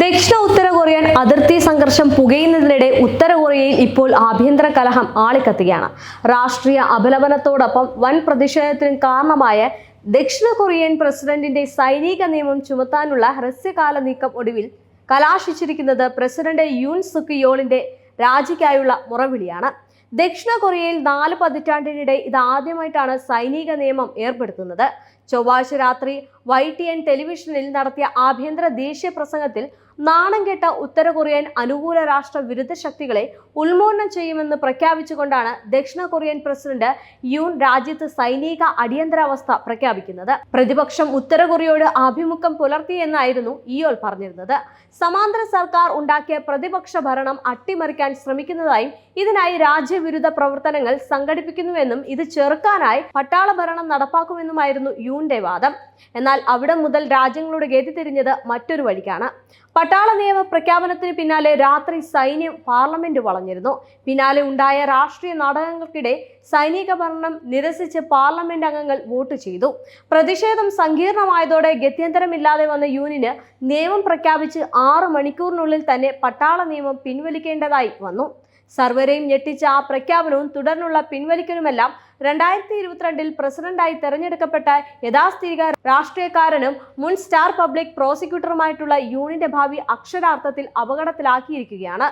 ദക്ഷിണ ഉത്തര കൊറിയൻ അതിർത്തി സംഘർഷം പുകയുന്നതിനിടെ ഉത്തര കൊറിയയിൽ ഇപ്പോൾ ആഭ്യന്തര കലഹം ആളിക്കത്തുകയാണ്. രാഷ്ട്രീയ അപലപനത്തോടൊപ്പം വൻ പ്രതിഷേധത്തിനും കാരണമായ ദക്ഷിണ കൊറിയൻ പ്രസിഡന്റിന്റെ സൈനിക നിയമം ചുമത്താനുള്ള ഹ്രസ്വകാല നീക്കം ഒടുവിൽ കലാശിച്ചിരിക്കുന്നത് പ്രസിഡന്റ് യുൻ സുക്ക് യോളിന്റെ രാജിക്കായുള്ള മുറവിളിയാണ്. ദക്ഷിണ കൊറിയയിൽ നാല് പതിറ്റാണ്ടിനിടെ ഇത് ആദ്യമായിട്ടാണ് സൈനിക നിയമം ഏർപ്പെടുത്തുന്നത്. ചൊവ്വാഴ്ച രാത്രി വൈ ടി എൻ ടെലിവിഷനിൽ നടത്തിയ ആഭ്യന്തര ദേശീയ പ്രസംഗത്തിൽ നാണം കെട്ട ഉത്തര കൊറിയൻ അനുകൂല രാഷ്ട്ര വിരുദ്ധ ശക്തികളെ ഉന്മൂലനം ചെയ്യുമെന്ന് പ്രഖ്യാപിച്ചുകൊണ്ടാണ് ദക്ഷിണ കൊറിയൻ പ്രസിഡന്റ് യൂൻ രാജ്യത്ത് സൈനിക അടിയന്തരാവസ്ഥ പ്രഖ്യാപിക്കുന്നത്. പ്രതിപക്ഷം ഉത്തര കൊറിയയോട് ആഭിമുഖ്യം പുലർത്തിയെന്നായിരുന്നു ഇയോൾ പറഞ്ഞിരുന്നത്. സമാന്തര സർക്കാർ ഉണ്ടാക്കിയ പ്രതിപക്ഷ ഭരണം അട്ടിമറിക്കാൻ ശ്രമിക്കുന്നതായും ഇതിനായി രാജ്യവിരുദ്ധ പ്രവർത്തനങ്ങൾ സംഘടിപ്പിക്കുന്നുവെന്നും ഇത് ചെറുക്കാനായി പട്ടാള ഭരണം നടപ്പാക്കുമെന്നുമായിരുന്നു യൂന്റെ വാദം. എന്നാൽ അവിടെ മുതൽ രാജ്യങ്ങളുടെ ഗതി തിരിഞ്ഞത് മറ്റൊരു വഴിക്കാണ്. പട്ടാള നിയമ പ്രഖ്യാപനത്തിന് പിന്നാലെ രാത്രി സൈന്യം പാർലമെന്റ് വളഞ്ഞിരുന്നു. പിന്നാലെ ഉണ്ടായ രാഷ്ട്രീയ നാടകങ്ങൾക്കിടെ സൈനിക ഭരണം നിരസിച്ച് പാർലമെന്റ് അംഗങ്ങൾ വോട്ട് ചെയ്തു. പ്രതിഷേധം സങ്കീർണമായതോടെ ഗത്യന്തരമില്ലാതെ വന്ന യൂണിന് നിയമം പ്രഖ്യാപിച്ച് ആറ് മണിക്കൂറിനുള്ളിൽ തന്നെ പട്ടാള നിയമം പിൻവലിക്കേണ്ടതായി വന്നു. സർവരെയും ഞെട്ടിച്ച ആ പ്രഖ്യാപനവും തുടർന്നുള്ള പിൻവലിക്കലുമെല്ലാം രണ്ടായിരത്തി ഇരുപത്തിരണ്ടിൽ പ്രസിഡന്റായി തെരഞ്ഞെടുക്കപ്പെട്ട യഥാസ്ഥിതിക രാഷ്ട്രീയക്കാരനും മുൻ സ്റ്റാർ പബ്ലിക് പ്രോസിക്യൂട്ടറുമായിട്ടുള്ള യൂണിന്റെ ഭാവി അക്ഷരാർത്ഥത്തിൽ അപകടത്തിലാക്കിയിരിക്കുകയാണ്.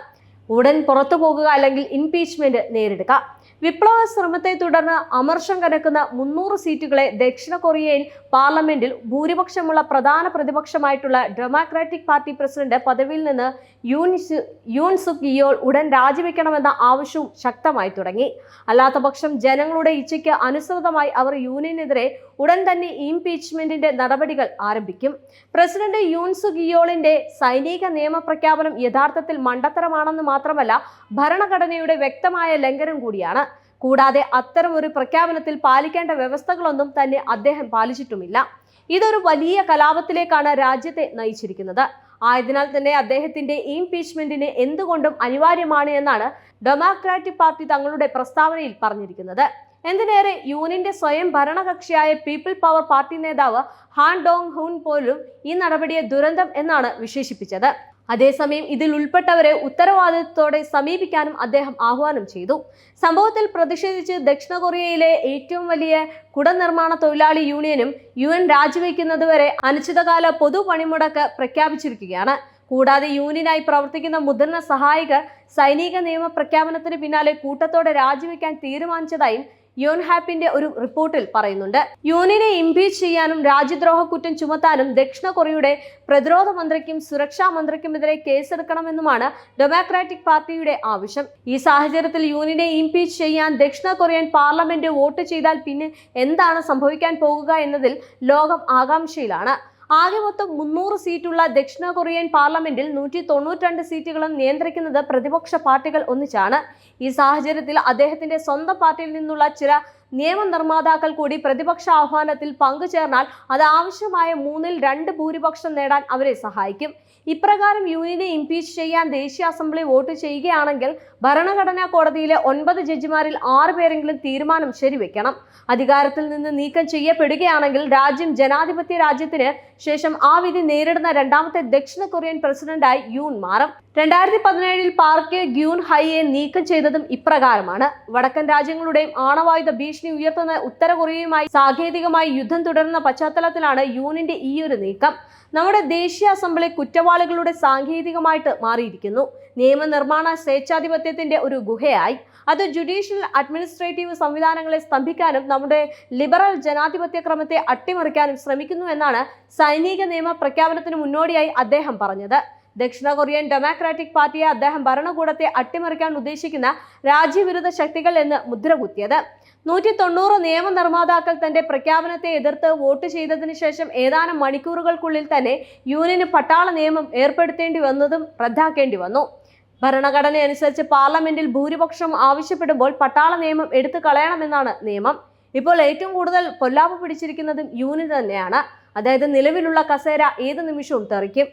ഉടൻ പുറത്തു പോകുക അല്ലെങ്കിൽ ഇംപീച്ച്മെന്റ് നേരിടുക. വിപ്ലവ ശ്രമത്തെ തുടർന്ന് അമർഷം കനക്കുന്ന മുന്നൂറ് സീറ്റുകളെ ദക്ഷിണ കൊറിയയിൽ പാർലമെന്റിൽ ഭൂരിപക്ഷമുള്ള പ്രധാന പ്രതിപക്ഷമായിട്ടുള്ള ഡെമോക്രാറ്റിക് പാർട്ടി പ്രസിഡന്റ് പദവിയിൽ നിന്ന് യൂൻ യൂൻ സുക് ഇയോൾ ഉടൻ രാജിവെക്കണമെന്ന ആവശ്യവും ശക്തമായി തുടങ്ങി. അല്ലാത്തപക്ഷം ജനങ്ങളുടെ ഇച്ഛയ്ക്ക് അനുസൃതമായി അവർ യൂണിയനെതിരെ ഉടൻ തന്നെ ഇംപീച്ച്മെന്റിന്റെ നടപടികൾ ആരംഭിക്കും. പ്രസിഡന്റ് യൂൻ സുക് ഇയോളിന്റെ സൈനിക നിയമപ്രഖ്യാപനം യഥാർത്ഥത്തിൽ മണ്ടത്തരമാണെന്ന് മാത്രമല്ല ഭരണഘടനയുടെ വ്യക്തമായ ലംഘനം കൂടിയാണ്. കൂടാതെ അത്തരം ഒരു പ്രഖ്യാപനത്തിൽ പാലിക്കേണ്ട വ്യവസ്ഥകളൊന്നും തന്നെ അദ്ദേഹം പാലിച്ചിട്ടുമില്ല. ഇതൊരു വലിയ കലാപത്തിലേക്കാണ് രാജ്യത്തെ നയിച്ചിരിക്കുന്നത്. ആയതിനാൽ തന്നെ അദ്ദേഹത്തിന്റെ ഇംപീച്ച്മെന്റിന് എന്തുകൊണ്ടും അനിവാര്യമാണ് എന്നാണ് ഡെമോക്രാറ്റിക് പാർട്ടി തങ്ങളുടെ പ്രസ്താവനയിൽ പറഞ്ഞിരിക്കുന്നത്. എന്തിനേറെ യൂണിന്റെ സ്വയം ഭരണകക്ഷിയായ പീപ്പിൾ പവർ പാർട്ടി നേതാവ് ഹാൻ ഡോങ് ഹൂൻ പോലും ഈ നടപടിയെ ദുരന്തം എന്നാണ് വിശേഷിപ്പിച്ചത്. അതേസമയം ഇതിൽ ഉൾപ്പെട്ടവരെ ഉത്തരവാദിത്വത്തോടെ സമീപിക്കാനും അദ്ദേഹം ആഹ്വാനം ചെയ്തു. സംഭവത്തിൽ പ്രതിഷേധിച്ച് ദക്ഷിണ കൊറിയയിലെ ഏറ്റവും വലിയ കുടനിർമ്മാണ തൊഴിലാളി യൂണിയനും യു എൻ രാജിവെക്കുന്നതുവരെ അനിശ്ചിതകാല പൊതു പണിമുടക്ക് പ്രഖ്യാപിച്ചിരിക്കുകയാണ്. കൂടാതെ യൂണിയനായി പ്രവർത്തിക്കുന്ന മുതിർന്ന സഹായികർ സൈനിക നിയമ പ്രഖ്യാപനത്തിന് പിന്നാലെ കൂട്ടത്തോടെ രാജിവെക്കാൻ തീരുമാനിച്ചതായും യോൻ ഹാപ്പിന്റെ ഒരു റിപ്പോർട്ടിൽ പറയുന്നുണ്ട്. യൂണിയനെ ഇംപീച്ച് ചെയ്യാനും രാജ്യദ്രോഹ കുറ്റം ചുമത്താനും ദക്ഷിണ കൊറിയയുടെ പ്രതിരോധ മന്ത്രിക്കും സുരക്ഷാ മന്ത്രിക്കുമെതിരെ കേസെടുക്കണമെന്നുമാണ് ഡെമോക്രാറ്റിക് പാർട്ടിയുടെ ആവശ്യം. ഈ സാഹചര്യത്തിൽ യൂനിനെ ഇംപീച്ച് ചെയ്യാൻ ദക്ഷിണ കൊറിയൻ പാർലമെന്റ് വോട്ട് ചെയ്താൽ പിന്നെ എന്താണ് സംഭവിക്കാൻ പോകുക എന്നതിൽ ലോകം ആകാംക്ഷയിലാണ്. ആകെ മൊത്തം മുന്നൂറ് സീറ്റുള്ള ദക്ഷിണ കൊറിയൻ പാർലമെന്റിൽ നൂറ്റി തൊണ്ണൂറ്റി സീറ്റുകളും നിയന്ത്രിക്കുന്നത് പ്രതിപക്ഷ പാർട്ടികൾ ഒന്നിച്ചാണ്. ഈ സാഹചര്യത്തിൽ അദ്ദേഹത്തിന്റെ സ്വന്തം പാർട്ടിയിൽ നിന്നുള്ള ചില നിയമനിർമ്മാതാക്കൾ കൂടി പ്രതിപക്ഷ ആഹ്വാനത്തിൽ പങ്കുചേർന്നാൽ അത് ആവശ്യമായ മൂന്നിൽ രണ്ട് ഭൂരിപക്ഷം നേടാൻ അവരെ സഹായിക്കും. ഇപ്രകാരം യൂണിയനെ ഇംപീച്ച് ചെയ്യാൻ ദേശീയ അസംബ്ലി വോട്ട് ചെയ്യുകയാണെങ്കിൽ ഭരണഘടനാ കോടതിയിലെ ഒൻപത് ജഡ്ജിമാരിൽ ആറ് പേരെങ്കിലും തീരുമാനം ശരിവെക്കണം. അധികാരത്തിൽ നിന്ന് നീക്കം ചെയ്യപ്പെടുകയാണെങ്കിൽ രാജ്യം ജനാധിപത്യ രാജ്യത്തിന് ശേഷം ആ വിധി നേരിടുന്ന രണ്ടാമത്തെ ദക്ഷിണ കൊറിയൻ പ്രസിഡന്റായി യൂൺ മാറും. രണ്ടായിരത്തി പതിനേഴിൽ പാർക്ക് ഗ്യൂൻ ഹൈയെ നീക്കം ചെയ്തതും ഇപ്രകാരമാണ്. വടക്കൻ രാജ്യങ്ങളുടെയും ആണവായുധ ഭീഷണി ഉയർത്തുന്ന ഉത്തര കൊറിയയുമായി സാങ്കേതികമായി യുദ്ധം തുടരുന്ന പശ്ചാത്തലത്തിലാണ് യൂണിന്റെ ഈ ഒരു നീക്കം. നമ്മുടെ ദേശീയ അസംബ്ലി കുറ്റവാളികളുടെ സാങ്കേതികമായിട്ട് മാറിയിരിക്കുന്നു. നിയമനിർമ്മാണ സ്വേച്ഛാധിപത്യത്തിന്റെ ഒരു ഗുഹയായി. അത് ജുഡീഷ്യൽ അഡ്മിനിസ്ട്രേറ്റീവ് സംവിധാനങ്ങളെ സ്തംഭിക്കാനും നമ്മുടെ ലിബറൽ ജനാധിപത്യ ക്രമത്തെ അട്ടിമറിക്കാനും ശ്രമിക്കുന്നു എന്നാണ് സൈനിക നിയമ പ്രഖ്യാപനത്തിന് മുന്നോടിയായി അദ്ദേഹം പറഞ്ഞത്. ദക്ഷിണ കൊറിയൻ ഡെമോക്രാറ്റിക് പാർട്ടിയെ അദ്ദേഹം ഭരണകൂടത്തെ അട്ടിമറിക്കാൻ ഉദ്ദേശിക്കുന്ന രാജ്യവിരുദ്ധ ശക്തികൾ എന്ന് മുദ്രകുത്തിയത്. നൂറ്റി തൊണ്ണൂറ് നിയമനിർമ്മാതാക്കൾ തന്റെ പ്രഖ്യാപനത്തെ എതിർത്ത് വോട്ട് ചെയ്തതിനു ശേഷം ഏതാനും മണിക്കൂറുകൾക്കുള്ളിൽ തന്നെ യൂണിയന് പട്ടാള നിയമം ഏർപ്പെടുത്തേണ്ടി വന്നതും റദ്ദാക്കേണ്ടി വന്നു. ഭരണഘടന അനുസരിച്ച് പാർലമെന്റിൽ ഭൂരിപക്ഷം ആവശ്യപ്പെടുമ്പോൾ പട്ടാള നിയമം എടുത്തു കളയണമെന്നാണ് നിയമം. ഇപ്പോൾ ഏറ്റവും കൂടുതൽ പൊല്ലാപ്പ് പിടിച്ചിരിക്കുന്നതും യൂണിയൻ തന്നെയാണ്. അതായത് നിലവിലുള്ള കസേര ഏത് നിമിഷവും തെറിക്കും.